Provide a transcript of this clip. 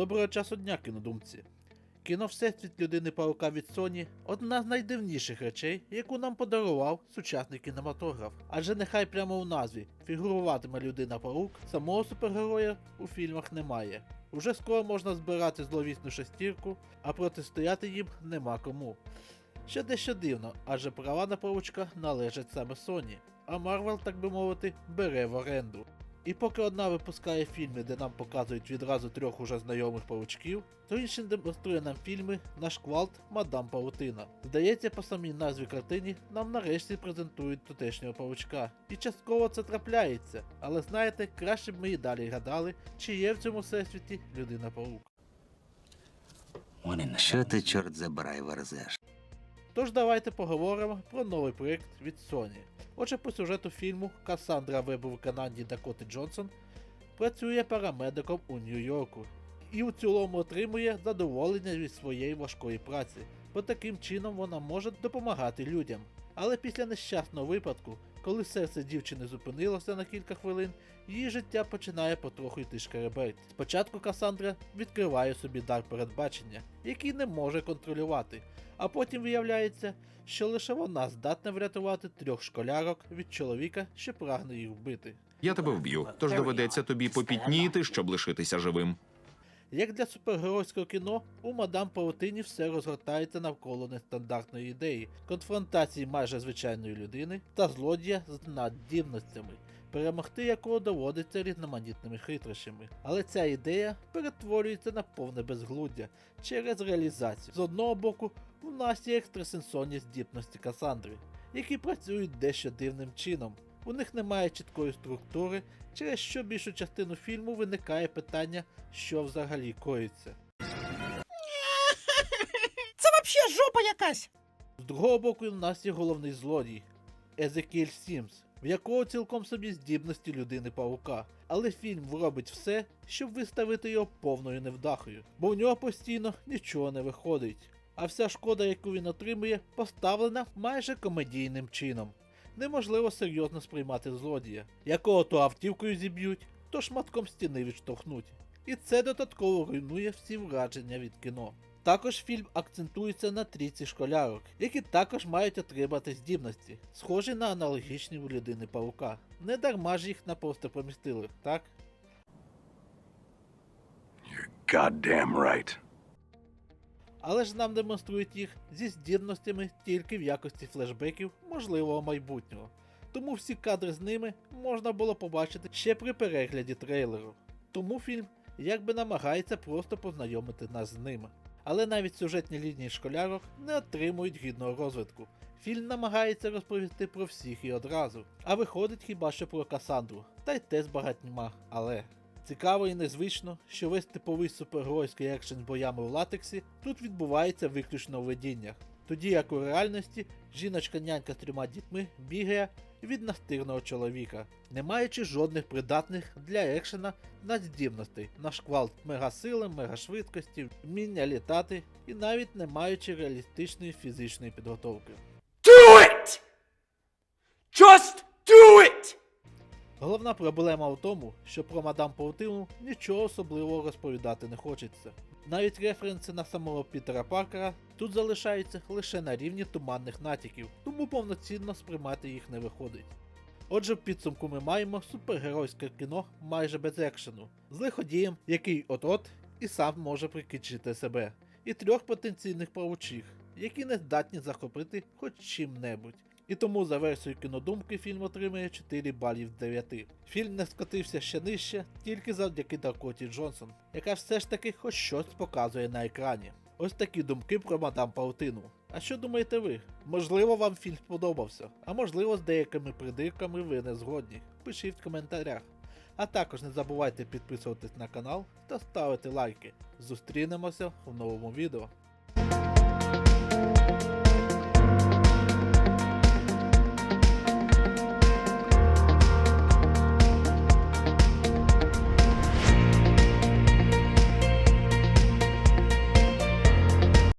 Доброго часу дня, кінодумці. Кіно Всесвіт людини Паука від Sony одна з найдивніших речей, яку нам подарував сучасний кінематограф. Адже нехай прямо у назві фігуруватиме людина Паук, самого супергероя у фільмах немає. Уже скоро можна збирати зловісну шестірку, а протистояти їм нема кому. Що дещо дивно, адже права на паучка належать саме Sony, а Marvel, так би мовити, бере в оренду. І поки одна випускає фільми, де нам показують відразу трьох уже знайомих паучків, то інший демонструє нам фільми на шквалт Мадам Паутина. Здається, по самій назві картині нам нарешті презентують тутешнього паучка. І частково це трапляється, але знаєте, краще б ми і далі гадали, чи є в цьому всесвіті людина паук. Що ти, чорт забирай, верзеш? Тож давайте поговоримо про новий проєкт від Sony. Отже, по сюжету фільму Кассандра Веб у виконанні Дакоти Джонсон працює парамедиком у Нью-Йорку і в цілому отримує задоволення від своєї важкої праці, бо таким чином вона може допомагати людям. Але після нещасного випадку, коли серце дівчини зупинилося на кілька хвилин, її життя починає потроху йти шкереберть. Спочатку Касандра відкриває собі дар передбачення, який не може контролювати, а потім виявляється, що лише вона здатна врятувати трьох школярок від чоловіка, що прагне їх вбити. Я тебе вб'ю, тож доведеться тобі попітніти, щоб лишитися живим. Як для супергеройського кіно, у мадам Паутині все розгортається навколо нестандартної ідеї, конфронтації майже звичайної людини та злодія з наддібностями, перемогти якого доводиться різноманітними хитрощами. Але ця ідея перетворюється на повне безглуздя через реалізацію. З одного боку, у нас є екстрасенсонні здібності Касандри, які працюють дещо дивним чином. У них немає чіткої структури, через що більшу частину фільму виникає питання, що взагалі коїться. Це вообще жопа якась. З другого боку, у нас є головний злодій Езекіль Сімс, в якого цілком собі здібності людини павука. Але фільм робить все, щоб виставити його повною невдахою, бо у нього постійно нічого не виходить. А вся шкода, яку він отримує, поставлена майже комедійним чином. Неможливо серйозно сприймати злодія, якого то автівкою зіб'ють, то шматком стіни відштовхнуть. І це додатково руйнує всі враження від кіно. Також фільм акцентується на трійці школярок, які також мають отримати здібності, схожі на аналогічні у людини паука. Не дарма ж їх на постер помістили, так? Goddamn right. Але ж нам демонструють їх зі здібностями тільки в якості флешбеків можливого майбутнього. Тому всі кадри з ними можна було побачити ще при перегляді трейлеру. Тому фільм якби намагається просто познайомити нас з ними. Але навіть сюжетні лінії школярок не отримують гідного розвитку. Фільм намагається розповісти про всіх і одразу, а виходить хіба що про Касандру, та й те з багатьма, але. Цікаво і незвично, що весь типовий супергеройський екшен з боями в латексі тут відбувається виключно у видіннях, тоді як у реальності жіночка-нянька з трьома дітьми бігає від настирного чоловіка, не маючи жодних придатних для екшена надздібностей на шквалт мегасили, мегашвидкості, вміння літати і навіть не маючи реалістичної фізичної підготовки. Do it! Just! Головна проблема в тому, що про мадам Паутину нічого особливого розповідати не хочеться. Навіть референси на самого Пітера Паркера тут залишаються лише на рівні туманних натяків, тому повноцінно сприймати їх не виходить. Отже, в підсумку ми маємо супергеройське кіно майже без екшену, з лиходієм, який от-от і сам може прикінчити себе, і трьох потенційних павучих, які не здатні захопити хоч чим-небудь. І тому за версією кінодумки фільм отримує 4 балів з 9. Фільм не скотився ще нижче тільки завдяки Дакоті Джонсон, яка все ж таки хоч щось показує на екрані. Ось такі думки про мадам Паутину. А що думаєте ви? Можливо, вам фільм сподобався, а можливо, з деякими придирками ви не згодні. Пишіть в коментарях. А також не забувайте підписуватись на канал та ставити лайки. Зустрінемося в новому відео.